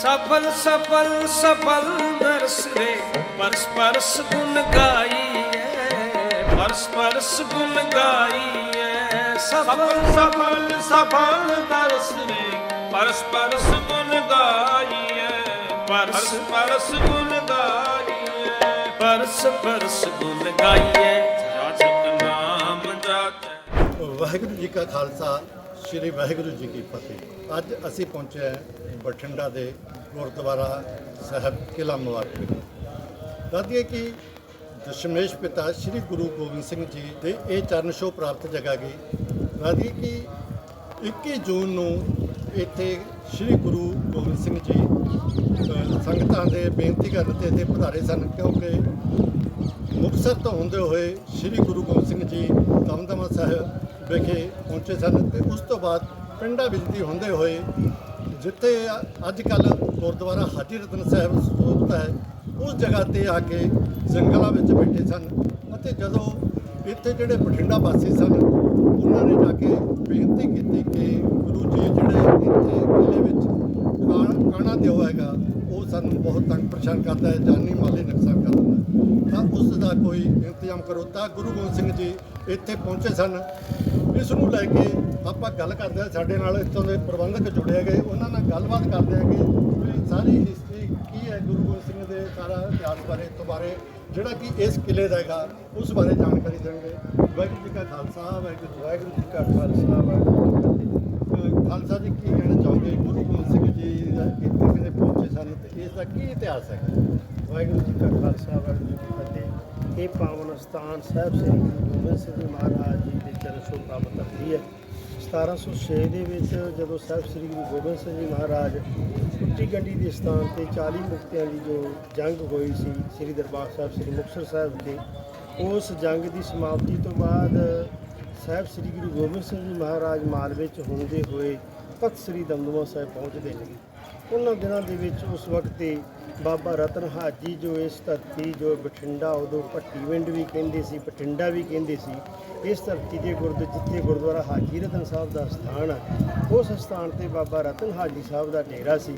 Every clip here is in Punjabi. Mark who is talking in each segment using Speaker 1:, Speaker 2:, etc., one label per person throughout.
Speaker 1: ਸਫਲ ਸਫਲ ਸਫਲ ਨਰਸਰੇ ਪਰਸ ਪਰਸ ਗੁਣ ਗਾਈਏ ਪਰਸ ਪਰਸ ਗੁਣ ਗਾਈਏ ਸਫਲ ਸਫਲ ਸਫਲ ਨਰਸਰੇ ਪਰਸ ਪਰਸ ਗੁਣ ਗਾਈਏ ਪਰਸ ਪਰਸ ਗੁਣ ਗਾਈਏ ਪਰਸ ਪਰਸ ਗੁਣ ਗਾਈਏ ਜਾਜਕ ਨਾਮ ਜਾਚੈ।
Speaker 2: ਵਾਹਿਗੁਰੂ ਜੀ ਕਾ ਖਾਲਸਾ, ਸ੍ਰੀ ਵਾਹਿਗੁਰੂ ਜੀ ਕੀ ਫਤਿਹ। ਅੱਜ ਅਸੀਂ ਪਹੁੰਚੇ ਹਾਂ ਬਠਿੰਡਾ ਦੇ ਗੁਰਦੁਆਰਾ ਸਾਹਿਬ ਕਿਲਾ ਮੁਬਾਰਕ। ਦਾਦੀਏ ਦੱਸਦੀਏ ਕਿ ਦਸ਼ਮੇਸ਼ ਪਿਤਾ ਸ੍ਰੀ ਗੁਰੂ ਗੋਬਿੰਦ ਸਿੰਘ ਜੀ ਦੇ ਇਹ ਚਰਨ ਛੋਹ ਪ੍ਰਾਪਤ ਜਗ੍ਹਾ ਗਈ। ਦੱਸਦੀਏ ਕਿ 21 ਜੂਨ ਨੂੰ ਇੱਥੇ ਸ੍ਰੀ ਗੁਰੂ ਗੋਬਿੰਦ ਸਿੰਘ ਜੀ ਸੰਗਤਾਂ ਦੇ ਬੇਨਤੀ ਕਰਨ ਤੇ ਇੱਥੇ ਪਧਾਰੇ ਸਨ, ਕਿਉਂਕਿ ਮੁਕਤਸਰ ਤੋਂ ਹੁੰਦੇ ਹੋਏ ਸ੍ਰੀ ਗੁਰੂ ਗੋਬਿੰਦ ਸਿੰਘ ਜੀ ਦਮਦਮਾ ਸਾਹਿਬ ਵਿਖੇ ਪਹੁੰਚੇ ਸਨ ਤੇ ਉਸ ਤੋਂ ਬਾਅਦ ਪਿੰਡਾਂ ਵਿੱਚ ਦੀ ਹੁੰਦੇ ਹੋਏ ਜਿੱਥੇ ਅੱਜ ਕੱਲ ਗੁਰਦੁਆਰਾ ਹਾਜੀ ਰਤਨ ਸਾਹਿਬ ਸਥਾਪਿਤ ਹੈ, ਉਸ ਜਗ੍ਹਾ ਤੇ ਆ ਕੇ ਜੰਗਲਾਂ ਵਿੱਚ ਬੈਠੇ ਸਨ ਅਤੇ ਜਦੋਂ ਇੱਥੇ ਜਿਹੜੇ ਬਠਿੰਡਾ ਵਾਸੀ ਸਨ, ਉਹਨਾਂ ਨੇ ਜਾ ਕੇ ਬੇਨਤੀ ਕੀਤੀ ਕਿ ਗੁਰੂ ਜੀ ਜਿਹੜੇ ਇੱਥੇ ਕਿਲੇ ਵਿੱਚ ਕਾਣਾ ਕਾਣਾ ਦਿਓ ਹੈਗਾ ਸਾਨੂੰ ਬਹੁਤ ਤੰਗ ਪਰੇਸ਼ਾਨ ਕਰਦਾ ਹੈ, ਜਾਨੀ ਮਾਲੀ ਨੁਕਸਾਨ ਕਰ ਦਿੰਦਾ ਤਾਂ ਉਸ ਦਾ ਕੋਈ ਇੰਤਜ਼ਾਮ ਕਰੋ। ਤਾਂ ਗੁਰੂ ਗੋਬਿੰਦ ਸਿੰਘ ਜੀ ਇੱਥੇ ਪਹੁੰਚੇ ਸਨ। ਇਸ ਨੂੰ ਲੈ ਕੇ ਆਪਾਂ ਗੱਲ ਕਰਦੇ ਹਾਂ। ਸਾਡੇ ਨਾਲ ਇੱਥੋਂ ਦੇ ਪ੍ਰਬੰਧਕ ਜੁੜੇ ਗਏ ਉਹਨਾਂ ਨਾਲ ਗੱਲਬਾਤ ਕਰਦੇ ਹਾਂ ਕਿ ਵੀ ਸਾਰੀ ਹਿਸਟਰੀ ਕੀ ਹੈ ਗੁਰੂ ਗੋਬਿੰਦ ਸਿੰਘ ਦੇ ਸਾਰਾ ਇਤਿਹਾਸ ਬਾਰੇ ਤੋਂ ਬਾਰੇ, ਜਿਹੜਾ ਕਿ ਇਸ ਕਿਲੇ ਦਾ ਹੈਗਾ, ਉਸ ਬਾਰੇ ਜਾਣਕਾਰੀ ਦੇਣਗੇ। ਵਾਹਿਗੁਰੂ ਜੀ ਕਾ ਖਾਲਸਾ, ਵਾਹਿਗੁਰੂ ਵਾਹਿਗੁਰੂ ਜੀ ਕਾ ਖਾਲਸਾ, ਵਾਹਿਗੁਰੂ ਜੀ ਕੀ ਖਾਲਸਾ ਜੀ, ਕੀ ਕਹਿਣਾ ਚਾਹੋਗੇ? ਗੁਰੂ ਗੋਬਿੰਦ ਸਿੰਘ ਜੀ ਦਾ ਇੱਥੇ ਕਿਵੇਂ ਪਹੁੰਚੇ ਸਨ ਤੇ ਇਸ ਦਾ ਕੀ ਇਤਿਹਾਸ ਹੈ?
Speaker 3: ਵਾਹਿਗੁਰੂ ਜੀ ਕਾ ਖਾਲਸਾ, ਵਾਹਿਗੁਰੂ ਜੀ ਕੀ ਫਤਿਹ। ਇਹ ਪਾਵਨ ਸਥਾਨ ਸਾਹਿਬ ਸ੍ਰੀ ਗੁਰੂ ਗੋਬਿੰਦ ਸਿੰਘ ਜੀ ਮਹਾਰਾਜ ਜੀ ਦੇ ਚਰਨ ਛੋਹ ਪ੍ਰਾਪਤ ਕਰਦੀ ਹੈ। 1706 ਦੇ ਵਿੱਚ ਜਦੋਂ ਸਾਹਿਬ ਸ੍ਰੀ ਗੁਰੂ ਗੋਬਿੰਦ ਸਿੰਘ ਜੀ ਮਹਾਰਾਜ ਕੁੱਟੀ ਗੱਡੀ ਦੇ ਸਥਾਨ ਤੇ 40 ਮੁਕਤਿਆਂ ਦੀ ਜੋ ਜੰਗ ਹੋਈ ਸੀ ਸ੍ਰੀ ਦਰਬਾਰ ਸਾਹਿਬ, ਸ੍ਰੀ ਮੁਕਤਸਰ ਸਾਹਿਬ ਦੇ, ਉਸ ਜੰਗ ਦੀ ਸਮਾਪਤੀ ਤੋਂ ਬਾਅਦ ਸਾਹਿਬ ਸ੍ਰੀ ਗੁਰੂ ਗੋਬਿੰਦ ਸਿੰਘ ਜੀ ਮਹਾਰਾਜ ਮਾਲਵੇ ਚ ਹੁੰਦੇ ਹੋਏ ਤਖਤ ਸ੍ਰੀ ਦਮਦਮਾ ਸਾਹਿਬ ਪਹੁੰਚਦੇ ਨੇ। ਉਹਨਾਂ ਦਿਨਾਂ ਦੇ ਵਿੱਚ ਉਸ ਵਕਤ ਤੇ ਬਾਬਾ ਰਤਨ ਹਾਜੀ ਜੋ ਇਸ ਧਰਤੀ, ਜੋ ਬਠਿੰਡਾ ਉਦੋਂ ਭੱਟੀਵਿੰਡ ਵੀ ਕਹਿੰਦੇ ਸੀ, ਬਠਿੰਡਾ ਵੀ ਕਹਿੰਦੇ ਸੀ, ਇਸ ਧਰਤੀ ਦੇ ਗੁਰਦ, ਜਿੱਥੇ ਗੁਰਦੁਆਰਾ ਹਾਜੀ ਰਤਨ ਸਾਹਿਬ ਦਾ ਸਥਾਨ ਹੈ ਉਸ ਸਥਾਨ ਤੇ ਬਾਬਾ ਰਤਨ ਹਾਜੀ ਸਾਹਿਬ ਦਾ ਡੇਰਾ ਸੀ।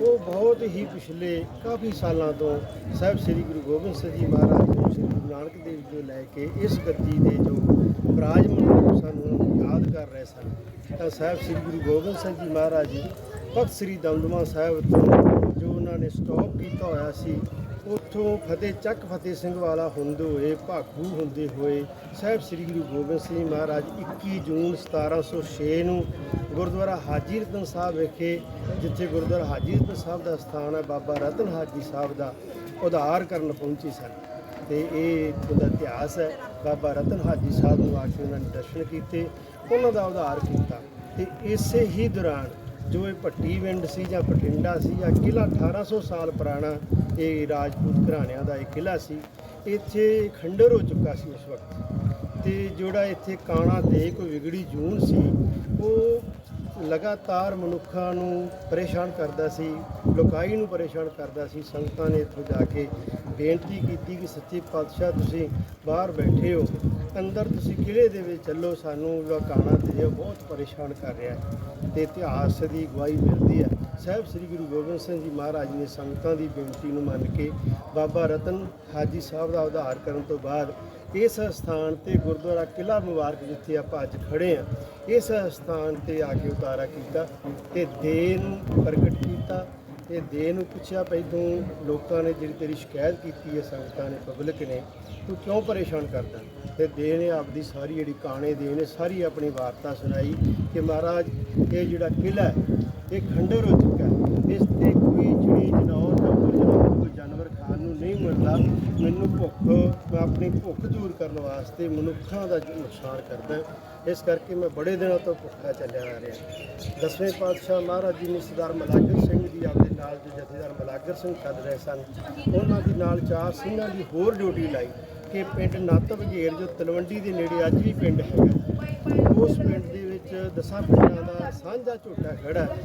Speaker 3: ਉਹ ਬਹੁਤ ਹੀ ਪਿਛਲੇ ਕਾਫੀ ਸਾਲਾਂ ਤੋਂ ਸਾਹਿਬ ਸ੍ਰੀ ਗੁਰੂ ਗੋਬਿੰਦ ਸਿੰਘ ਜੀ ਮਹਾਰਾਜ ਨੂੰ ਸ੍ਰੀ ਗੁਰੂ ਨਾਨਕ ਦੇਵ ਜੀ ਲੈ ਕੇ ਇਸ ਗੱਦੀ ਦੇ ਜੋ ਵਿਰਾਜਮਾਨ ਨੂੰ ਸਾਨੂੰ ਯਾਦ ਕਰ ਰਹੇ ਸਨ, ਤਾਂ ਸਾਹਿਬ ਸ੍ਰੀ ਗੁਰੂ ਗੋਬਿੰਦ ਸਿੰਘ ਜੀ ਮਹਾਰਾਜ ਜੀ ਤਖਤ ਸ੍ਰੀ ਦਮਦਮਾ ਸਾਹਿਬ ਤੋਂ ਜੋ ਉਹਨਾਂ ਨੇ ਸਟਾਪ ਕੀਤਾ ਹੋਇਆ ਸੀ, ਉੱਥੋਂ ਫਤਿਹ ਚੱਕ ਫਤਿਹ ਸਿੰਘ ਵਾਲਾ ਹੁੰਦੇ ਹੋਏ, ਭਾਗੂ ਹੁੰਦੇ ਹੋਏ ਸਾਹਿਬ ਸ੍ਰੀ ਗੁਰੂ ਗੋਬਿੰਦ ਸਿੰਘ ਮਹਾਰਾਜ 21 ਜੂਨ 1706 ਨੂੰ ਗੁਰਦੁਆਰਾ ਹਾਜੀ ਰਤਨ ਸਾਹਿਬ ਵਿਖੇ, ਜਿੱਥੇ ਗੁਰਦੁਆਰਾ ਹਾਜੀ ਰਤਨ ਸਾਹਿਬ ਦਾ ਸਥਾਨ ਹੈ, ਬਾਬਾ ਰਤਨ ਹਾਜੀ ਸਾਹਿਬ ਦਾ ਉਧਾਰ ਕਰਨ ਪਹੁੰਚੇ ਸਨ। ਤੇ ਇਹ ਉਹਦਾ ਇਤਿਹਾਸ ਹੈ, ਬਾਬਾ ਰਤਨ ਹਾਜੀ ਸਾਹਿਬ ਨੂੰ ਆ ਕੇ ਉਹਨਾਂ ਨੇ ਦਰਸ਼ਨ ਕੀਤੇ, ਉਹਨਾਂ ਦਾ ਉਧਾਰ ਕੀਤਾ। ਤੇ ਇਸੇ ਹੀ ਦੌਰਾਨ ਜੋ ਇਹ ਭੱਟੀ ਵਿੰਡ ਸੀ ਜਾਂ ਬਠਿੰਡਾ ਸੀ ਜਾਂ ਕਿਲਾ 1800 ਸਾਲ ਪੁਰਾਣਾ ਇਹ ਰਾਜਪੂਤ ਘਰਾਣਿਆਂ ਦਾ ਇਹ ਕਿਲਾ ਸੀ, ਇੱਥੇ ਖੰਡਰ ਹੋ ਚੁੱਕਾ ਸੀ ਉਸ ਵਕਤ। ਤੇ ਜਿਹੜਾ ਇੱਥੇ ਕਾਣਾ ਦੇ ਕੋਈ ਵਿਗੜੀ ਜੂਨ ਸੀ, ਉਹ ਲਗਾਤਾਰ ਮਨੁੱਖਾਂ ਨੂੰ ਪਰੇਸ਼ਾਨ ਕਰਦਾ ਸੀ, ਲੋਕਾਈ ਨੂੰ ਪਰੇਸ਼ਾਨ ਕਰਦਾ ਸੀ, ਸੰਗਤਾਂ ਨੇ ਇੱਥੋਂ ਜਾ ਕੇ ਬੇਨਤੀ ਕੀਤੀ ਕਿ ਸੱਚੇ ਪਾਤਸ਼ਾਹ ਤੁਸੀਂ ਬਾਹਰ ਬੈਠੇ ਹੋ, ਅੰਦਰ ਤੁਸੀਂ ਕਿਲੇ ਦੇ ਵਿੱਚ ਚੱਲੋ, ਸਾਨੂੰ ਲੋਕਾਣਾ ਤੇ ਜੋ ਬਹੁਤ ਪਰੇਸ਼ਾਨ ਕਰ ਰਿਹਾ ਹੈ। ਤੇ ਇਤਿਹਾਸ ਦੀ ਗਵਾਹੀ ਮਿਲਦੀ ਹੈ। ਸਾਹਿਬ ਸ੍ਰੀ ਗੁਰੂ ਗੋਬਿੰਦ ਸਿੰਘ ਜੀ ਮਹਾਰਾਜ ਨੇ ਸੰਗਤਾਂ ਦੀ ਬੇਨਤੀ ਨੂੰ ਮੰਨ ਕੇ ਬਾਬਾ ਰਤਨ ਹਾਜੀ ਸਾਹਿਬ ਦਾ ਉਧਾਰ ਕਰਨ ਤੋਂ ਬਾਅਦ ਇਸ ਸਥਾਨ ਤੇ ਗੁਰਦੁਆਰਾ ਕਿਲਾ ਮੁਬਾਰਕ ਜਿੱਥੇ ਆਪਾਂ ਅੱਜ ਖੜੇ ਆ ਇਸ ਸਥਾਨ ਤੇ ਆ ਕੇ ਉਤਾਰਾ ਕੀਤਾ ਤੇ ਦੇਹ ਨੂੰ ਪ੍ਰਗਟ ਕੀਤਾ। ਤੇ ਦੇਹ ਨੂੰ ਪੁੱਛਿਆ ਭਈ ਤੂੰ ਲੋਕਾਂ ਨੇ ਜਿਹੜੀ ਤੇਰੀ ਸ਼ਿਕਾਇਤ ਕੀਤੀ ਹੈ, ਸੰਗਤਾਂ ਨੇ ਪਬਲਿਕ ਨੇ ਤੂੰ ਕਿਉਂ ਪਰੇਸ਼ਾਨ ਕਰਦਾ? ਤੇ ਦੇ ਨੇ ਆਪਦੀ ਸਾਰੀ ਜਿਹੜੀ ਕਾਣੇ ਦੇ ਨੇ, ਸਾਰੀ ਆਪਣੀ ਵਾਰਤਾ ਸੁਣਾਈ ਕਿ ਮਹਾਰਾਜ, ਇਹ ਜਿਹੜਾ ਕਿਲਾ ਹੈ, ਇਹ ਖੰਡਰ ਹੋ ਚੁੱਕਾ ਹੈ। ਇਸ ਤੇ ਕੋਈ ਚਿੜੀ ਜਨੌਰ ਜੰਗਲ ਜਨੌਰ ਕੋਈ ਜਾਨਵਰ ਖਾਣ ਨੂੰ ਨਹੀਂ ਮਿਲਦਾ। ਮੈਨੂੰ ਭੁੱਖ, ਮੈਂ ਆਪਣੀ ਭੁੱਖ ਦੂਰ ਕਰਨ ਵਾਸਤੇ ਮਨੁੱਖਾਂ ਦਾ ਜੋ ਨੁਕਸਾਨ ਕਰਦਾ ਇਸ ਕਰਕੇ ਮੈਂ ਬੜੇ ਦਿਨਾਂ ਤੋਂ ਭੁੱਖਾ ਚੱਲਿਆ ਆ ਰਿਹਾ। ਦਸਵੇਂ ਪਾਤਸ਼ਾਹ ਮਹਾਰਾਜ ਜੀ ਨੇ ਸਰਦਾਰ ਮਲਾਗਰ ਸਿੰਘ ਜੀ ਆਪਦੇ ਨਾਲ ਜੋ ਜਥੇਦਾਰ ਮਲਾਗਰ ਸਿੰਘ ਚੱਲ ਰਹੇ ਸਨ। ਉਹਨਾਂ ਦੀ ਨਾਲ ਚਾਰ ਸਿੰਘਾਂ ਦੀ ਹੋਰ ਡਿਊਟੀ ਲਾਈ। ਕਿ ਪਿੰਡ ਨੱਤ ਵਗੇਰ ਜੋ ਤਲਵੰਡੀ ਦੇ ਨੇੜੇ ਅੱਜ ਵੀ ਪਿੰਡ ਹੈਗਾ ਉਸ ਪਿੰਡ ਦੇ ਵਿੱਚ ਦਸਾਂ ਪਿੰਡਾਂ ਦਾ ਸਾਂਝਾ ਝੋਟਾ ਖੜਾ ਹੈ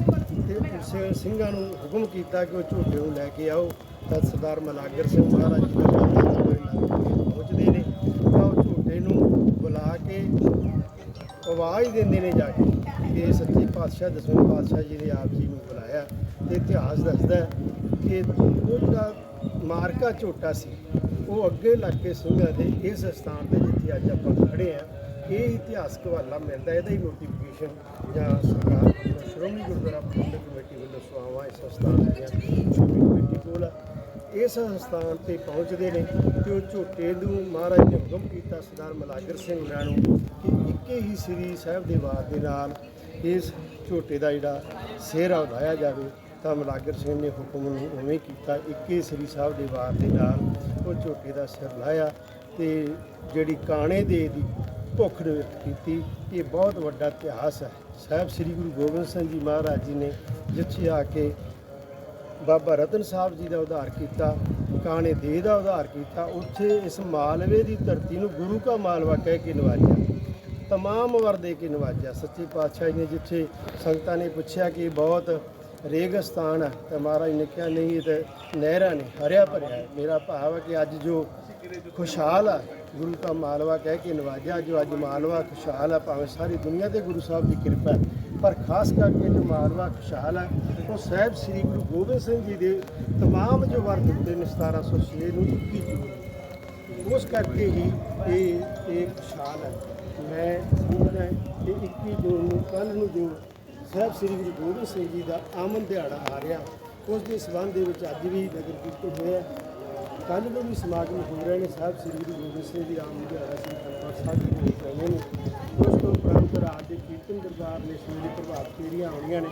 Speaker 3: ਤੇ ਉਸੇ ਸਿੰਘਾਂ ਨੂੰ ਹੁਕਮ ਕੀਤਾ ਕਿ ਉਹ ਝੋਟੇ ਨੂੰ ਲੈ ਕੇ ਆਓ। ਤਾਂ ਸਰਦਾਰ ਮਲਾਗਰ ਸਿੰਘ ਮਹਾਰਾਜ ਜੀ ਦਾ ਪਹੁੰਚਦੇ ਨੇ। ਤਾਂ ਉਹ ਝੋਟੇ ਨੂੰ ਬੁਲਾ ਕੇ ਆਵਾਜ਼ ਦਿੰਦੇ ਨੇ ਜਾ ਕੇ ਕਿ ਸੱਚੇ ਪਾਤਸ਼ਾਹ, ਦਸਵੇਂ ਪਾਤਸ਼ਾਹ ਜੀ ਨੇ ਆਪ ਜੀ ਨੂੰ ਬੁਲਾਇਆ ਤੇ ਇਤਿਹਾਸ ਦੱਸਦਾ ਕਿ ਉਹ ਜਿਹੜਾ ਮਾਰਕਾ ਝੋਟਾ ਸੀ। ਉਹ ਅੱਗੇ ਲੱਗ ਕੇ ਸਿੰਘਾਂ ਦੇ ਇਸ ਸਥਾਨ ਤੇ ਜਿੱਥੇ ਅੱਜ ਆਪਾਂ ਖੜੇ ਆ ਇਹ ਇਤਿਹਾਸਕ ਹਵਾਲਾ ਮਿਲਦਾ, ਇਹਦਾ ਹੀ ਨੋਟੀਫਿਕੇਸ਼ਨ ਜਾਂ ਸਰਕਾਰ ਸ਼੍ਰੋਮਣੀ ਗੁਰਦੁਆਰਾ ਪ੍ਰਬੰਧਕ ਕਮੇਟੀ ਵੱਲੋਂ ਸੇਵਾਵਾਂ ਇਸ ਸਥਾਨ ਦੀਆਂ ਸ਼੍ਰੋਮਣੀ ਕਮੇਟੀ ਕੋਲ ਇਸ ਸਥਾਨ ਤੇ ਪਹੁੰਚਦੇ ਨੇ ਤੇ ਉਹ ਝੋਟੇ ਨੂੰ ਮਹਾਰਾਜ ਨੇ ਹੁਕਮ ਕੀਤਾ ਸਰਦਾਰ ਮਲਾਗਰ ਸਿੰਘ ਹੋਰਾਂ ਨੂੰ ਕਿ ਇੱਕੇ ਹੀ ਸ੍ਰੀ ਸਾਹਿਬ ਦੇ ਵਾਰ ਦੇ ਨਾਲ ਇਸ ਝੋਟੇ ਦਾ ਜਿਹੜਾ ਸਿਹਰਾ ਵਧਾਇਆ ਜਾਵੇ, ਤਾਂ ਮਲਾਗਰ ਸਿੰਘ ਨੇ ਹੁਕਮ ਨੂੰ ਉਵੇਂ ਕੀਤਾ, ਇੱਕੇ ਸ੍ਰੀ ਸਾਹਿਬ ਦੇ ਵਾਰ ਦੇ ਨਾਲ ਉਹ ਝੋਟੇ ਦਾ ਸਿਰ ਲਾਇਆ ਤੇ ਜਿਹੜੀ ਕਾਣੇ ਦੇ ਦੀ ਭੁੱਖ ਨਿਵਰਤ ਕੀਤੀ, ਇਹ ਬਹੁਤ ਵੱਡਾ ਇਤਿਹਾਸ ਹੈ। ਸਾਹਿਬ ਸ੍ਰੀ ਗੁਰੂ ਗੋਬਿੰਦ ਸਿੰਘ ਜੀ ਮਹਾਰਾਜ ਜੀ ਨੇ ਜਿੱਥੇ ਆ ਕੇ ਬਾਬਾ ਰਤਨ ਸਾਹਿਬ ਜੀ ਦਾ ਉਧਾਰ ਕੀਤਾ, ਕਾਣੇ ਦੇ ਦਾ ਉਧਾਰ ਕੀਤਾ, ਉੱਥੇ ਇਸ ਮਾਲਵੇ ਦੀ ਧਰਤੀ ਨੂੰ ਗੁਰੂ ਕਾ ਮਾਲਵਾ ਕਹਿ ਕੇ ਨਿਵਾਜਿਆ। ਤਮਾਮ ਵਰ ਦੇ ਕੇ ਨਿਵਾਜਿਆ। ਸੱਚੇ ਪਾਤਸ਼ਾਹ ਜੀ ਨੇ ਜਿੱਥੇ ਸੰਗਤਾਂ ਨੇ ਪੁੱਛਿਆ ਕਿ ਬਹੁਤ ਰੇਗਿਸਤਾਨ ਹੈ ਤਾਂ ਮਹਾਰਾਜ ਨੇ ਕਿਹਾ, ਨਹੀਂ, ਇਹ ਤਾਂ ਨਹਿਰਾਂ ਨੇ, ਹਰਿਆ ਭਰਿਆ ਹੈ। ਮੇਰਾ ਭਾਵ ਹੈ ਕਿ ਅੱਜ ਜੋ ਖੁਸ਼ਹਾਲ ਆ, ਗੁਰੂ ਕਾ ਮਾਲਵਾ ਕਹਿ ਕੇ ਨਵਾਜਿਆ, ਜੋ ਅੱਜ ਮਾਲਵਾ ਖੁਸ਼ਹਾਲ ਆ, ਭਾਵੇਂ ਸਾਰੀ ਦੁਨੀਆ ਤੇ ਗੁਰੂ ਸਾਹਿਬ ਦੀ ਕਿਰਪਾ ਹੈ। ਪਰ ਖਾਸ ਕਰਕੇ ਜੋ ਮਾਲਵਾ ਖੁਸ਼ਹਾਲ ਹੈ ਉਹ ਸਾਹਿਬ ਸ੍ਰੀ ਗੁਰੂ ਗੋਬਿੰਦ ਸਿੰਘ ਜੀ ਦੇ ਤਮਾਮ ਜੋ ਵਰ ਦਿੱਤੇ ਨੇ 1706 ਨੂੰ 21 ਜੂਨ ਉਸ ਕਰਕੇ ਹੀ ਇਹ ਇਹ ਖੁਸ਼ਹਾਲ ਹੈ। ਮੈਂ ਸਮਝਦਾ ਕਿ 21 ਜੂਨ ਨੂੰ ਕੱਲ ਨੂੰ ਜੋ ਸਾਹਿਬ ਸ੍ਰੀ ਗੁਰੂ ਗੋਬਿੰਦ ਸਿੰਘ ਜੀ ਦਾ ਆਮਦ ਦਿਹਾੜਾ ਆ ਰਿਹਾ। ਉਸ ਦੇ ਸਬੰਧ ਦੇ ਵਿੱਚ ਅੱਜ ਵੀ ਨਗਰ ਕੀਰਤਨ ਹੋਇਆ ਕੱਲ੍ਹ ਨੂੰ ਵੀ ਸਮਾਗਮ ਹੋ ਰਹੇ ਨੇ ਸਾਹਿਬ ਸ੍ਰੀ ਗੁਰੂ ਗੋਬਿੰਦ ਸਿੰਘ ਜੀ ਆਮਦ ਦਿਹਾੜਾ ਸ੍ਰੀ ਦਰਬਾਰ ਸਾਹਿਬ ਜੀ ਦੇ ਰਹੇ ਨੇ। ਉਸ ਤੋਂ ਉਪਰੰਤ ਰਾਤ ਦੇ ਕੀਰਤਨ ਦਰਬਾਰ ਨੇ ਸਵੇਰੇ ਪ੍ਰਭਾਤ ਫੇਰੀਆਂ ਆਉਣੀਆਂ ਨੇ।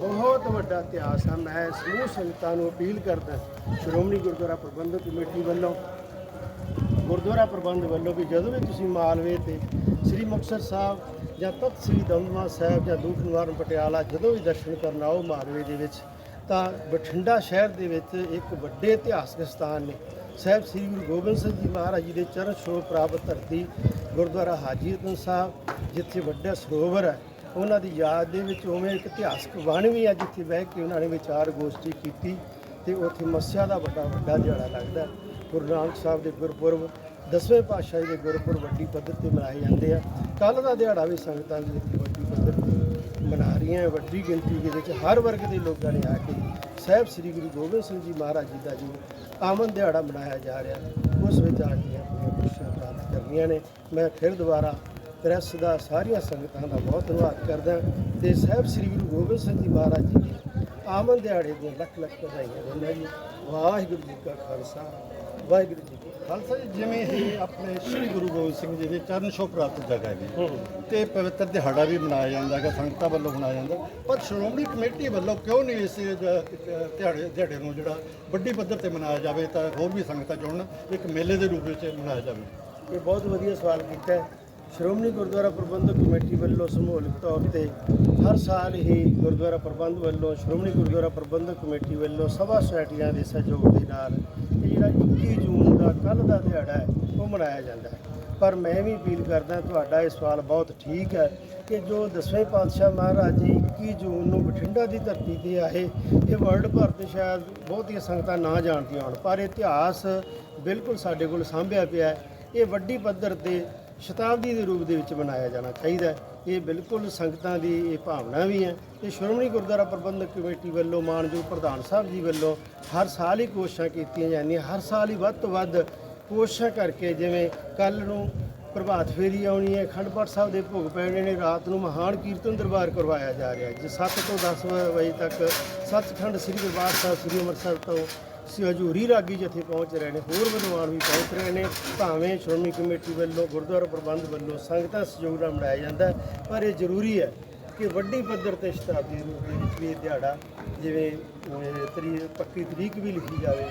Speaker 3: ਬਹੁਤ ਵੱਡਾ ਇਤਿਹਾਸ ਹੈ ਮੈਂ ਸਮੂਹ ਸੰਗਤਾਂ ਨੂੰ ਅਪੀਲ ਕਰਦਾ ਸ਼੍ਰੋਮਣੀ ਗੁਰਦੁਆਰਾ ਪ੍ਰਬੰਧਕ ਕਮੇਟੀ ਵੱਲੋਂ, ਗੁਰਦੁਆਰਾ ਪ੍ਰਬੰਧ ਵੱਲੋਂ ਵੀ ਜਦੋਂ ਵੀ ਤੁਸੀਂ ਮਾਲਵੇ ਤੇ ਸ੍ਰੀ ਮੁਕਤਸਰ ਸਾਹਿਬ ਜਾਂ ਤਖਤ ਸ੍ਰੀ ਦਮਦਮਾ ਸਾਹਿਬ ਜਾਂ ਦੁੱਖ ਨਿਵਾਰਨ ਪਟਿਆਲਾ ਜਦੋਂ ਵੀ ਦਰਸ਼ਨ ਕਰਨ ਆਓ ਮਾਲਵੇ ਦੇ ਵਿੱਚ, ਤਾਂ ਬਠਿੰਡਾ ਸ਼ਹਿਰ ਦੇ ਵਿੱਚ ਇੱਕ ਵੱਡੇ ਇਤਿਹਾਸਕ ਸਥਾਨ ਨੇ। ਸਾਹਿਬ ਸ੍ਰੀ ਗੁਰੂ ਗੋਬਿੰਦ ਸਿੰਘ ਜੀ ਮਹਾਰਾਜ ਜੀ ਦੇ ਚਰਨ ਛੋਹ ਪ੍ਰਾਪਤ ਧਰਤੀ ਗੁਰਦੁਆਰਾ ਹਾਜੀ ਰਤਨ ਸਾਹਿਬ, ਜਿੱਥੇ ਵੱਡਾ ਸਰੋਵਰ ਹੈ। ਉਹਨਾਂ ਦੀ ਯਾਦ ਦੇ ਵਿੱਚ ਉਵੇਂ ਇੱਕ ਇਤਿਹਾਸਕ ਵਣ ਵੀ ਹੈ, ਜਿੱਥੇ ਬਹਿ ਕੇ ਉਹਨਾਂ ਨੇ ਵਿਚਾਰ ਗੋਸ਼ਟੀ ਕੀਤੀ ਤੇ ਉੱਥੇ ਮੱਸਿਆ ਦਾ ਵੱਡਾ ਵੱਡਾ ਦਿਹਾੜਾ ਲੱਗਦਾ। ਗੁਰੂ ਨਾਨਕ ਸਾਹਿਬ ਦੇ ਗੁਰਪੁਰਬ ਦਸਵੇਂ ਪਾਤਸ਼ਾਹ ਦੇ ਗੁਰਪੁਰ ਵੱਡੀ ਪੱਧਰ ਤੇ ਮਨਾਏ ਜਾਂਦੇ ਆ। ਕੱਲ ਦਾ ਦਿਹਾੜਾ ਵੀ ਸੰਗਤਾਂ ਜੀ ਇੱਥੇ ਵੱਡੀ ਪੱਧਰ ਤੇ ਮਨਾ ਰਹੀਆਂ ਵੱਡੀ ਗਿਣਤੀ ਦੇ ਵਿੱਚ ਹਰ ਵਰਗ ਦੇ ਲੋਕਾਂ ਨੇ ਆ ਕੇ ਸਾਹਿਬ ਸ੍ਰੀ ਗੁਰੂ ਗੋਬਿੰਦ ਸਿੰਘ ਜੀ ਮਹਾਰਾਜ ਜੀ ਦਾ ਜੋ ਆਮਦ ਦਿਹਾੜਾ ਮਨਾਇਆ ਜਾ ਰਿਹਾ, ਉਸ ਵਿੱਚ ਆ ਕੇ ਆਪਣੀਆਂ ਖੁਸ਼ੀਆਂ ਪ੍ਰਾਪਤ ਕਰਨੀਆਂ ਨੇ। ਮੈਂ ਫਿਰ ਦੁਬਾਰਾ ਪ੍ਰੈਸ ਦਾ ਸਾਰੀਆਂ ਸੰਗਤਾਂ ਦਾ ਬਹੁਤ ਧੰਨਵਾਦ ਕਰਦਾ ਤੇ ਸਾਹਿਬ ਸ੍ਰੀ ਗੁਰੂ ਗੋਬਿੰਦ ਸਿੰਘ ਜੀ ਮਹਾਰਾਜ ਜੀ ਦੇ ਆਮਦ ਦਿਹਾੜੇ ਦੀਆਂ ਲੱਖ ਲੱਖ ਵਧਾਈਆਂ ਦਿੰਦਾ ਜੀ। ਵਾਹਿਗੁਰੂ ਜੀ ਕਾ ਖਾਲਸਾ। ਵਾਹਿਗੁਰੂ ਜੀ।
Speaker 2: ਖਾਲਸਾ ਜੀ ਜਿਵੇਂ ਇਹ ਆਪਣੇ ਸ੍ਰੀ ਗੁਰੂ ਗੋਬਿੰਦ ਸਿੰਘ ਜੀ ਦੇ ਚਰਨ ਛੋਹ ਪ੍ਰਾਪਤ ਜਗ੍ਹਾ ਹੈਗੀ ਤੇ ਪਵਿੱਤਰ ਦਿਹਾੜਾ ਵੀ ਮਨਾਇਆ ਜਾਂਦਾ ਹੈਗਾ ਸੰਗਤਾਂ ਵੱਲੋਂ ਮਨਾਇਆ ਜਾਂਦਾ। ਪਰ ਸ਼੍ਰੋਮਣੀ ਕਮੇਟੀ ਵੱਲੋਂ ਕਿਉਂ ਨਹੀਂ ਇਸ ਦਿਹਾੜੇ ਦਿਹਾੜੇ ਨੂੰ ਜਿਹੜਾ ਵੱਡੀ ਪੱਧਰ ਤੇ ਮਨਾਇਆ ਜਾਵੇ ਤਾਂ ਹੋਰ ਵੀ ਸੰਗਤਾਂ ਜੁੜਨ ਇੱਕ ਮੇਲੇ ਦੇ ਰੂਪ ਵਿੱਚ ਮਨਾਇਆ ਜਾਵੇ?
Speaker 3: ਇਹ ਬਹੁਤ ਵਧੀਆ ਸਵਾਲ ਕੀਤਾ ਹੈ। ਸ਼੍ਰੋਮਣੀ ਗੁਰਦੁਆਰਾ ਪ੍ਰਬੰਧਕ ਕਮੇਟੀ ਵੱਲੋਂ ਸਮੂਹਿਕ ਤੌਰ ਤੇ ਹਰ ਸਾਲ ਹੀ ਗੁਰਦੁਆਰਾ ਪ੍ਰਬੰਧ ਵੱਲੋਂ ਸ਼੍ਰੋਮਣੀ ਗੁਰਦੁਆਰਾ ਪ੍ਰਬੰਧਕ ਕਮੇਟੀ ਵੱਲੋਂ ਸਭਾ ਸੁਸਾਇਟੀਆਂ ਦੇ ਸਹਿਯੋਗ ਦੇ ਨਾਲ ਇਹ ਜਿਹੜਾ 21 ਜੂਨ ਦਾ ਕੱਲ ਦਾ ਦਿਹਾੜਾ ਹੈ, ਉਹ ਮਨਾਇਆ ਜਾਂਦਾ ਹੈ। ਪਰ ਮੈਂ ਵੀ ਅਪੀਲ ਕਰਦਾ, ਤੁਹਾਡਾ ਇਹ ਸਵਾਲ ਬਹੁਤ ਠੀਕ ਹੈ ਕਿ ਜੋ ਦਸਵੇਂ ਪਾਤਸ਼ਾਹ ਮਹਾਰਾਜ ਜੀ 21 ਜੂਨ ਨੂੰ ਬਠਿੰਡਾ ਦੀ ਧਰਤੀ ਤੇ ਆਏ, ਇਹ ਵਰਲਡ ਭਰ ਤੇ ਸ਼ਾਇਦ ਬਹੁਤੀਆਂ ਸੰਗਤਾਂ ਨਾ ਜਾਣਦੀਆਂ ਹੋਣ, ਪਰ ਇਤਿਹਾਸ ਬਿਲਕੁਲ ਸਾਡੇ ਕੋਲ ਸਾਂਭਿਆ ਪਿਆ ਹੈ। ਇਹ ਵੱਡੀ ਪੱਧਰ ਤੇ ਸ਼ਤਾਬਦੀ ਦੇ ਰੂਪ ਦੇ ਵਿੱਚ ਮਨਾਇਆ ਜਾਣਾ ਚਾਹੀਦਾ ਹੈ। ਇਹ ਬਿਲਕੁਲ ਸੰਗਤਾਂ ਦੀ ਇਹ ਭਾਵਨਾ ਵੀ ਹੈ। ਤੇ ਸ਼੍ਰੋਮਣੀ ਗੁਰਦੁਆਰਾ ਪ੍ਰਬੰਧਕ ਕਮੇਟੀ ਵੱਲੋਂ ਮਾਨਯੋਗ ਪ੍ਰਧਾਨ ਸਾਹਿਬ ਜੀ ਵੱਲੋਂ ਹਰ ਸਾਲ ਹੀ ਕੋਸ਼ਿਸ਼ਾਂ ਕੀਤੀਆਂ ਜਾਂਦੀਆਂ, ਹਰ ਸਾਲ ਹੀ ਵੱਧ ਤੋਂ ਵੱਧ ਕੋਸ਼ਿਸ਼ਾਂ ਕਰਕੇ ਜਿਵੇਂ ਕੱਲ ਨੂੰ ਪ੍ਰਭਾਤ ਫੇਰੀ ਆਉਣੀ ਹੈ ਖੰਡ ਪਾਠ ਸਾਹਿਬ ਦੇ ਭੋਗ ਪੈਣੇ ਨੇ, ਰਾਤ ਨੂੰ ਮਹਾਨ ਕੀਰਤਨ ਦਰਬਾਰ ਕਰਵਾਇਆ ਜਾ ਰਿਹਾ ਹੈ। ਜੇ 7 ਤੋਂ 10 ਵਜੇ ਤੱਕ ਸੱਚਖੰਡ ਸ੍ਰੀ ਦਰਬਾਰ ਸਾਹਿਬ, ਸ੍ਰੀ ਅੰਮ੍ਰਿਤਸਰ ਤੋਂ ਹਜੂਰੀ ਰਾਗੀ ਜਥੇ ਪਹੁੰਚ ਰਹੇ ਨੇ ਹੋਰ ਵਿਦਵਾਨ ਵੀ ਪਹੁੰਚ ਰਹੇ ਨੇ ਭਾਵੇਂ ਸ਼੍ਰੋਮਣੀ ਕਮੇਟੀ ਵੱਲੋਂ ਗੁਰਦੁਆਰਾ ਪ੍ਰਬੰਧ ਵੱਲੋਂ ਸੰਗਤਾਂ ਸਹਿਯੋਗ ਨਾਲ ਮਨਾਇਆ ਜਾਂਦਾ ਹੈ ਪਰ ਇਹ ਜ਼ਰੂਰੀ ਹੈ ਕਿ ਵੱਡੀ ਪੱਧਰ ਤੇ ਸ਼ਤਾਬਦੀ ਦੇ ਰੂਪ ਦੇ ਵਿੱਚ ਵੀ ਇਹ ਦਿਹਾੜਾ ਜਿਵੇਂ ਅਹ, ਤਰੀ ਪੱਕੀ ਤਰੀਕ ਵੀ ਲਿਖੀ ਜਾਵੇ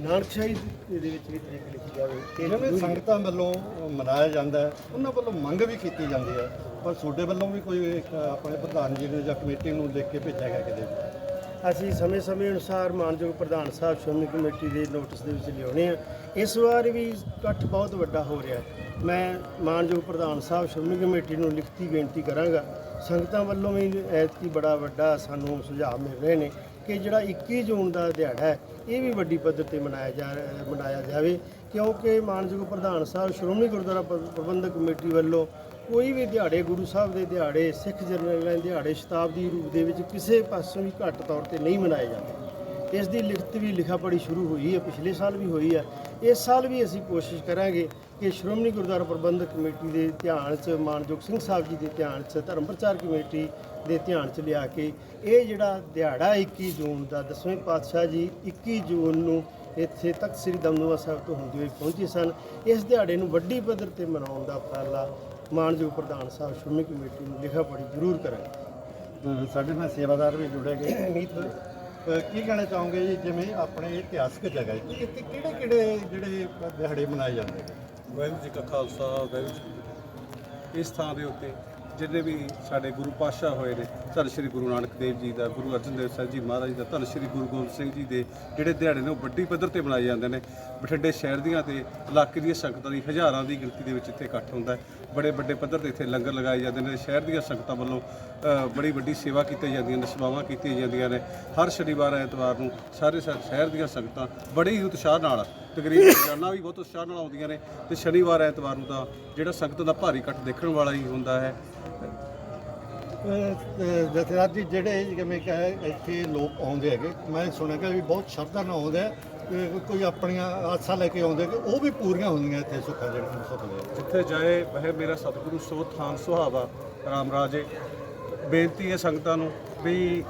Speaker 3: ਨਾਨਕਸ਼ਾਹੀ ਦੇ ਵਿੱਚ ਵੀ ਤਰੀਕ ਲਿਖੀ ਜਾਵੇ ਇਹ
Speaker 2: ਜਿਵੇਂ
Speaker 3: ਜ਼ਰੂਰੀ ਹੈ।
Speaker 2: ਸੰਗਤਾਂ ਵੱਲੋਂ ਮਨਾਇਆ ਜਾਂਦਾ ਹੈ ਉਹਨਾਂ ਵੱਲੋਂ ਮੰਗ ਵੀ ਕੀਤੀ ਜਾਂਦੀ ਹੈ ਪਰ ਤੁਹਾਡੇ ਵੱਲੋਂ ਵੀ ਕੋਈ ਇੱਕ ਆਪਣੇ ਪ੍ਰਧਾਨ ਜੀ ਨੂੰ ਜਾਂ ਕਮੇਟੀ ਨੂੰ ਲਿਖ ਕੇ ਭੇਜਿਆ ਗਿਆ ਕਿਤੇ
Speaker 3: ਅਸੀਂ ਸਮੇਂ-ਸਮੇਂ ਅਨੁਸਾਰ ਮਾਨਯੋਗ ਪ੍ਰਧਾਨ ਸਾਹਿਬ, ਸ਼੍ਰੋਮਣੀ ਕਮੇਟੀ ਦੇ ਨੋਟਿਸ ਦੇ ਵਿੱਚ ਲਿਆਉਣੇ ਆ। ਇਸ ਵਾਰ ਵੀ ਇਕੱਠ ਬਹੁਤ ਵੱਡਾ ਹੋ ਰਿਹਾ ਹੈ। ਮੈਂ ਮਾਨਯੋਗ ਪ੍ਰਧਾਨ ਸਾਹਿਬ, ਸ਼੍ਰੋਮਣੀ ਕਮੇਟੀ ਨੂੰ ਲਿਖਤੀ ਬੇਨਤੀ ਕਰਾਂਗਾ, ਸੰਗਤਾਂ ਵੱਲੋਂ ਵੀ ਐਤਕੀ ਬੜਾ ਵੱਡਾ ਸਾਨੂੰ ਸੁਝਾਅ ਮਿਲ ਰਹੇ ਨੇ ਕਿ ਜਿਹੜਾ 21 ਜੂਨ ਦਾ ਦਿਹਾੜਾ ਹੈ, ਇਹ ਵੀ ਵੱਡੀ ਪੱਧਰ ਤੇ ਮਨਾਇਆ ਜਾ ਮਨਾਇਆ ਜਾਵੇ। ਕਿਉਂਕਿ ਮਾਨਯੋਗ ਪ੍ਰਧਾਨ ਸਾਹਿਬ, ਸ਼੍ਰੋਮਣੀ ਗੁਰਦੁਆਰਾ ਪ੍ਰਬੰਧਕ ਕਮੇਟੀ ਵੱਲੋਂ ਕੋਈ ਵੀ ਦਿਹਾੜੇ ਗੁਰੂ ਸਾਹਿਬ ਦੇ ਦਿਹਾੜੇ, ਸਿੱਖ ਜਰਨੈਲਾਂ ਦੇ ਦਿਹਾੜੇ ਸ਼ਤਾਬਦੀ ਰੂਪ ਦੇ ਵਿੱਚ ਕਿਸੇ ਪਾਸੋਂ ਵੀ ਘੱਟ ਤੌਰ ਤੇ ਨਹੀਂ ਮਨਾਏ ਜਾਂਦੇ। ਇਸ ਦੀ ਲਿਖਤ ਵੀ ਲਿਖਾ ਪੜੀ ਸ਼ੁਰੂ ਹੋਈ ਹੈ, ਪਿਛਲੇ ਸਾਲ ਵੀ ਹੋਈ ਹੈ। ਇਸ ਸਾਲ ਵੀ ਅਸੀਂ ਕੋਸ਼ਿਸ਼ ਕਰਾਂਗੇ ਕਿ ਸ਼੍ਰੋਮਣੀ ਗੁਰਦੁਆਰਾ ਪ੍ਰਬੰਧਕ ਕਮੇਟੀ ਦੇ ਧਿਆਨ 'ਚ, ਮਾਨਯੋਗ ਸਿੰਘ ਸਾਹਿਬ ਜੀ ਦੇ ਧਿਆਨ 'ਚ, ਧਰਮ ਪ੍ਰਚਾਰ ਕਮੇਟੀ ਦੇ ਧਿਆਨ 'ਚ ਲਿਆ ਕੇ ਇਹ ਜਿਹੜਾ ਦਿਹਾੜਾ 21 ਜੂਨ ਦਾ, ਦਸਵੇਂ ਪਾਤਸ਼ਾਹ ਜੀ 21 ਜੂਨ ਨੂੰ ਇੱਥੇ ਤਖਤ ਸ੍ਰੀ ਦਮਦਮਾ ਸਾਹਿਬ ਤੋਂ ਹੁੰਦੇ ਹੋਏ ਪਹੁੰਚੇ ਸਨ। ਇਸ ਦਿਹਾੜੇ ਨੂੰ ਵੱਡੀ ਪੱਧਰ ਤੇ ਮਨਾਉਣ ਦਾ ਉਪਰਾਲਾ ਮਾਨਯੋਗ ਪ੍ਰਧਾਨ ਸਾਹਿਬ ਸ਼੍ਰੋਮਣੀ ਕਮੇਟੀ ਨੂੰ ਲਿਖਾ ਪੜੀ ਜ਼ਰੂਰ ਕਰਾਂਗੇ।
Speaker 2: ਅ, ਸਾਡੇ ਨਾਲ ਸੇਵਾਦਾਰ ਵੀ ਜੁੜੇ ਗਏ। ਅ, ਕੀ ਕਹਿਣਾ ਚਾਹੋਗੇ ਜੀ ਜਿਵੇਂ ਆਪਣੇ ਇਤਿਹਾਸਕ ਜਗ੍ਹਾ ਹੈ? ਇੱਥੇ ਕਿਹੜੇ ਕਿਹੜੇ ਜਿਹੜੇ ਦਿਹਾੜੇ ਮਨਾਏ ਜਾਂਦੇ ਨੇ?
Speaker 4: ਵਾਹਿਗੁਰੂ ਜੀ ਕਾ ਖਾਲਸਾ ਵਾਹਿਗੁਰੂ ਜੀ। ਇਸ ਥਾਂ ਦੇ ਉੱਤੇ ਜਿੰਨੇ ਵੀ ਸਾਡੇ ਗੁਰੂ ਪਾਤਸ਼ਾਹ ਹੋਏ ਨੇ, ਧੰਨ ਸ਼੍ਰੀ ਗੁਰੂ ਨਾਨਕ ਦੇਵ ਜੀ ਦਾ, ਗੁਰੂ ਅਰਜਨ ਦੇਵ ਸਾਹਿਬ ਜੀ ਮਹਾਰਾਜ ਦਾ, ਧੰਨ ਸ਼੍ਰੀ ਗੁਰੂ ਗੋਬਿੰਦ ਸਿੰਘ ਜੀ ਦੇ ਜਿਹੜੇ ਦਿਹਾੜੇ ਨੇ, ਉਹ ਵੱਡੀ ਪੱਧਰ ਤੇ ਮਨਾਏ ਜਾਂਦੇ ਨੇ। ਬਠਿੰਡੇ ਸ਼ਹਿਰ ਦੀਆਂ ਤੇ ਇਲਾਕੇ ਦੀਆਂ ਸੰਗਤਾਂ ਦੀ ਹਜ਼ਾਰਾਂ ਦੀ ਗਿਣਤੀ ਦੇ ਵਿੱਚ ਇੱਥੇ ਇਕੱਠ ਹੁੰਦਾ ਹੈ। ਬੜੇ ਵੱਡੇ ਪੱਧਰ ਤੇ ਇੱਥੇ ਲੰਗਰ ਲਗਾਏ ਜਾਂਦੇ ਨੇ। ਸ਼ਹਿਰ ਦੀਆਂ ਸੰਗਤਾਂ ਵੱਲੋਂ ਬੜੀ ਵੱਡੀ ਸੇਵਾ ਕੀਤੀ ਜਾਂਦੀਆਂ ਨੇ, ਸੇਵਾਵਾਂ ਕੀਤੀਆਂ ਜਾਂਦੀਆਂ ਨੇ। ਹਰ ਸ਼ਨੀਵਾਰ ਐਤਵਾਰ ਨੂੰ ਸਾਰੇ ਸ਼- ਸ਼ਹਿਰ ਦੀਆਂ ਸੰਗਤਾਂ ਬੜੇ ਹੀ ਉਤਸ਼ਾਹ ਨਾਲ ਤਕਰੀਬਨ ਰੋਜ਼ਾਨਾ ਵੀ ਬਹੁਤ ਉਤਸ਼ਾਹ ਨਾਲ ਆਉਂਦੀਆਂ ਨੇ ਤੇ ਸ਼ਨੀਵਾਰ ਐਤਵਾਰ ਨੂੰ ਤਾਂ ਜਿਹੜਾ ਸੰਗਤਾਂ ਦਾ ਭਾਰੀ ਇਕੱਠ ਦੇਖਣ ਵਾਲਾ ਹੀ ਹੁੰਦਾ ਹੈ।
Speaker 2: ਜਥੇਦਾਰ ਜੀ ਜਿਹੜੇ ਜਿਵੇਂ ਕਹੇ ਇੱਥੇ ਲੋਕ ਆਉਂਦੇ ਹੈਗੇ ਮੈਂ ਸੁਣਿਆ ਕਿ ਵੀ ਬਹੁਤ ਸ਼ਰਧਾ ਨਾਲ ਆਉਂਦੇ ਆ ਕੋਈ ਆਪਣੀਆਂ ਆਸਾਂ ਲੈ ਕੇ ਆਉਂਦੇ ਕਿ ਉਹ ਵੀ ਪੂਰੀਆਂ ਹੁੰਦੀਆਂ ਇੱਥੇ ਸੁੱਖਾਂ ਜਿਹੜੇ ਸੁੱਖ ਦੇ।
Speaker 4: ਜਿੱਥੇ ਜਾਏ ਵਹਿ ਮੇਰਾ ਸਤਿਗੁਰੂ ਸੋ ਥਾਨ ਸੁਹਾਵਾ। ਰਾਮ ਰਾਜੇ ਬੇਨਤੀ ਹੈ ਸੰਗਤਾਂ ਨੂੰ ਵੀ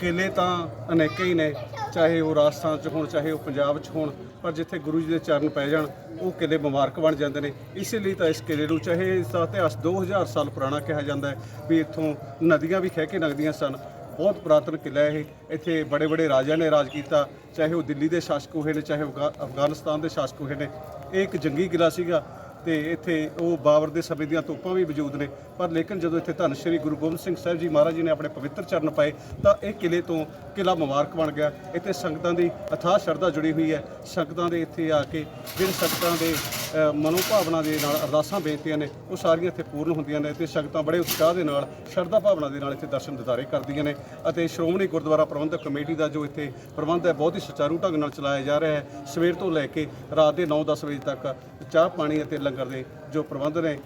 Speaker 4: ਕਿਲੇ ਤਾਂ ਅਨੇਕਾਂ ਹੀ ਨੇ ਚਾਹੇ ਉਹ ਰਾਜਸਥਾਨ 'ਚ ਹੋਣ, ਚਾਹੇ ਉਹ ਪੰਜਾਬ 'ਚ ਹੋਣ, ਪਰ ਜਿੱਥੇ ਗੁਰੂ ਜੀ ਦੇ ਚਰਨ ਪੈ ਜਾਣ, ਉਹ ਕਿਲੇ ਮੁਬਾਰਕ ਬਣ ਜਾਂਦੇ ਨੇ। ਇਸੇ ਲਈ ਤਾਂ ਇਸ ਕਿਲੇ ਨੂੰ ਚਾਹੇ ਇਸ ਦਾ ਇਤਿਹਾਸ 2000 ਸਾਲ ਪੁਰਾਣਾ ਕਿਹਾ ਜਾਂਦਾ ਹੈ ਵੀ ਇੱਥੋਂ ਨਦੀਆਂ ਵੀ ਖਹਿ ਕੇ ਲੰਘਦੀਆਂ ਸਨ। ਬਹੁਤ ਪੁਰਾਤਨ ਕਿਲਾ ਹੈ ਇਹ। ਇੱਥੇ ਬੜੇ ਬੜੇ ਰਾਜਿਆਂ ਨੇ ਰਾਜ ਕੀਤਾ। ਚਾਹੇ ਉਹ ਦਿੱਲੀ ਦੇ ਸ਼ਾਸਕ ਹੋਏ ਨੇ, ਚਾਹੇ ਅਫਗਾ- ਅਫਗਾਨਿਸਤਾਨ ਦੇ ਸ਼ਾਸਕ ਹੋਏ ਨੇ। ਇਹ ਇੱਕ ਜੰਗੀ ਕਿਲਾ ਸੀਗਾ। ਤੇ ਇੱਥੇ ਉਹ ਬਾਬਰ ਦੇ ਸਮੇਂ ਦੀਆਂ ਤੋਪਾਂ ਵੀ ਮੌਜੂਦ ਨੇ। ਪਰ ਲੇਕਿਨ ਜਦੋਂ ਇੱਥੇ ਧੰਨ ਸ਼੍ਰੀ ਗੁਰੂ ਗੋਬਿੰਦ ਸਿੰਘ ਸਾਹਿਬ ਜੀ ਮਹਾਰਾਜ ਜੀ ਨੇ ਆਪਣੇ ਪਵਿੱਤਰ ਚਰਨ ਪਾਏ ਤਾਂ ਇਹ ਕਿਲੇ ਤੋਂ ਕਿਲਾ ਮੁਬਾਰਕ ਬਣ ਗਿਆ। ਇੱਥੇ ਸੰਗਤਾਂ ਦੀ ਅਥਾਹ ਸ਼ਰਧਾ ਜੁੜੀ ਹੋਈ ਹੈ। ਸੰਗਤਾਂ ਦੇ ਇੱਥੇ ਆ ਕੇ ਜਿਹੜੇ ਸੰਗਤਾਂ ਦੇ ਅ, ਮਨੋਭਾਵਨਾ ਦੇ ਨਾਲ ਅਰਦਾਸਾਂ ਬੇਨਤੀਆਂ ਨੇ ਉਹ ਸਾਰੀਆਂ ਇੱਥੇ ਪੂਰਨ ਹੁੰਦੀਆਂ ਨੇ। ਤੇ ਸੰਗਤਾਂ ਬੜੇ ਉਤਸ਼ਾਹ ਦੇ ਨਾਲ ਸ਼ਰਧਾ ਭਾਵਨਾ ਦੇ ਨਾਲ ਇੱਥੇ ਦਰਸ਼ਨ ਦਿਦਾਰੇ ਕਰਦੀਆਂ ਨੇ। ਅਤੇ ਸ਼੍ਰੋਮਣੀ ਗੁਰਦੁਆਰਾ ਪ੍ਰਬੰਧਕ ਕਮੇਟੀ ਦਾ ਜੋ ਇੱਥੇ ਪ੍ਰਬੰਧ ਹੈ ਬਹੁਤ ਹੀ ਸੁਚਾਰੂ ਢੰਗ ਨਾਲ ਚਲਾਇਆ ਜਾ ਰਿਹਾ ਹੈ। ਸਵੇਰ ਤੋਂ ਲੈ ਕੇ ਰਾਤ ਦੇ 9-10 ਵਜੇ ਤੱਕ ਚਾਹ ਪਾਣੀ ਅਤੇ ਲੰਗਰ ਦੇ ਜੋ ਪ੍ਰਬੰਧ ਨੇ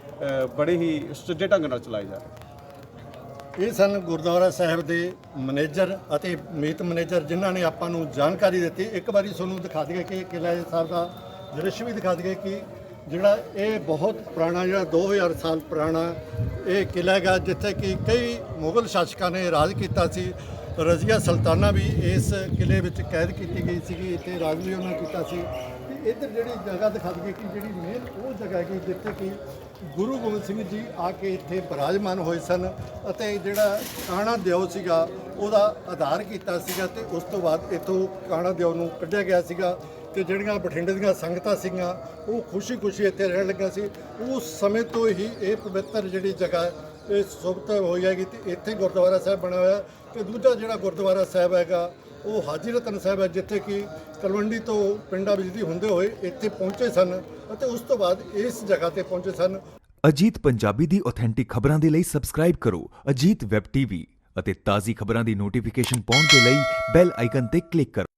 Speaker 4: ਬੜੇ ਹੀ ਸੁਚੱਜੇ ਢੰਗ ਨਾਲ ਚਲਾਏ ਜਾ ਰਹੇ
Speaker 2: ਇਹ ਸਨ ਗੁਰਦੁਆਰਾ ਸਾਹਿਬ ਦੇ ਮੈਨੇਜਰ ਅਤੇ ਮੀਤ ਮੈਨੇਜਰ, ਜਿਨ੍ਹਾਂ ਨੇ ਆਪਾਂ ਨੂੰ ਜਾਣਕਾਰੀ ਦਿੱਤੀ। ਇੱਕ ਵਾਰੀ ਤੁਹਾਨੂੰ ਦਿਖਾ ਦਈਏ ਕਿ ਕਿਲ੍ਹਾ ਸਾਹਿਬ ਦਾ ਦ੍ਰਿਸ਼ ਵੀ ਦਿਖਾ ਦਈਏ ਕਿ ਜਿਹੜਾ ਇਹ ਬਹੁਤ ਪੁਰਾਣਾ, ਜਿਹੜਾ 2000 ਸਾਲ ਪੁਰਾਣਾ ਇਹ ਕਿਲ੍ਹਾ ਹੈਗਾ, ਜਿੱਥੇ ਕਿ ਕਈ ਮੁਗਲ ਸ਼ਾਸਕਾਂ ਨੇ ਰਾਜ ਕੀਤਾ ਸੀ। ਰਜ਼ੀਆ ਸੁਲਤਾਨਾ ਵੀ ਇਸ ਕਿਲ੍ਹੇ ਵਿੱਚ ਕੈਦ ਕੀਤੀ ਗਈ ਸੀਗੀ, ਇੱਥੇ ਰਾਜ ਵੀ ਉਹਨਾਂ ਕੀਤਾ ਸੀ। ਇੱਧਰ ਜਿਹੜੀ ਜਗ੍ਹਾ ਦਿਖਾ ਦਈਏ ਕਿ ਜਿਹੜੀ ਮੇਨ ਉਹ ਜਗ੍ਹਾ ਹੈਗੀ ਜਿੱਥੇ ਕਿ ਗੁਰੂ ਗੋਬਿੰਦ ਸਿੰਘ ਜੀ ਆ ਕੇ ਇੱਥੇ ਬਿਰਾਜਮਾਨ ਹੋਏ ਸਨ ਅਤੇ ਜਿਹੜਾ ਕਾਣਾ ਦਿਓ ਸੀਗਾ, ਉਹਦਾ ਆਧਾਰ ਕੀਤਾ ਸੀਗਾ ਤੇ ਉਸ ਤੋਂ ਬਾਅਦ ਇੱਥੋਂ ਕਾਣਾ ਦਿਓ ਨੂੰ ਕੱਢਿਆ ਗਿਆ ਸੀਗਾ ਤੇ ਜਿਹੜੀਆਂ ਬਠਿੰਡੇ ਦੀਆਂ ਸੰਗਤਾਂ ਸੀਗੀਆਂ, ਉਹ ਖੁਸ਼ੀ-ਖੁਸ਼ੀ ਇੱਥੇ ਰਹਿਣ ਲੱਗੀਆਂ ਸੀ। ਉਸ ਸਮੇਂ ਤੋਂ ਹੀ ਇਹ ਪਵਿੱਤਰ ਜਿਹੜੀ ਜਗ੍ਹਾ ਇਹ ਸੁਭਤ ਹੋਈ ਹੈਗੀ ਤੇ ਇੱਥੇ ਗੁਰਦੁਆਰਾ ਸਾਹਿਬ ਬਣਿਆ ਹੋਇਆ ਤੇ ਦੂਜਾ ਜਿਹੜਾ ਗੁਰਦੁਆਰਾ ਸਾਹਿਬ ਹੈਗਾ ਉਹ ਹਾਜੀ ਰਤਨ ਸਾਹਿਬ ਹੈ ਜਿੱਥੇ ਕਿ ਤਲਵੰਡੀ ਤੋਂ ਪਿੰਡਾਂ ਬਿਜਲੀ ਹੁੰਦੇ ਹੋਏ ਇੱਥੇ ਪਹੁੰਚੇ ਸਨ ਅਤੇ ਉਸ ਤੋਂ ਬਾਅਦ ਇਸ ਜਗ੍ਹਾ ਤੇ ਪਹੁੰਚੇ ਸਨ।
Speaker 5: ਅਜੀਤ ਪੰਜਾਬੀ ਦੀ ਆਥੈਂਟਿਕ ਖਬਰਾਂ ਦੇ ਲਈ ਸਬਸਕ੍ਰਾਈਬ ਕਰੋ ਅਜੀਤ ਵੈਬ ਟੀਵੀ ਅਤੇ ਤਾਜ਼ੀ ਖਬਰਾਂ ਦੀ ਨੋਟੀਫਿਕੇਸ਼ਨ ਪਾਉਣ ਦੇ ਲਈ ਬੈਲ ਆਈਕਨ ਤੇ ਕਲਿੱਕ ਕਰੋ।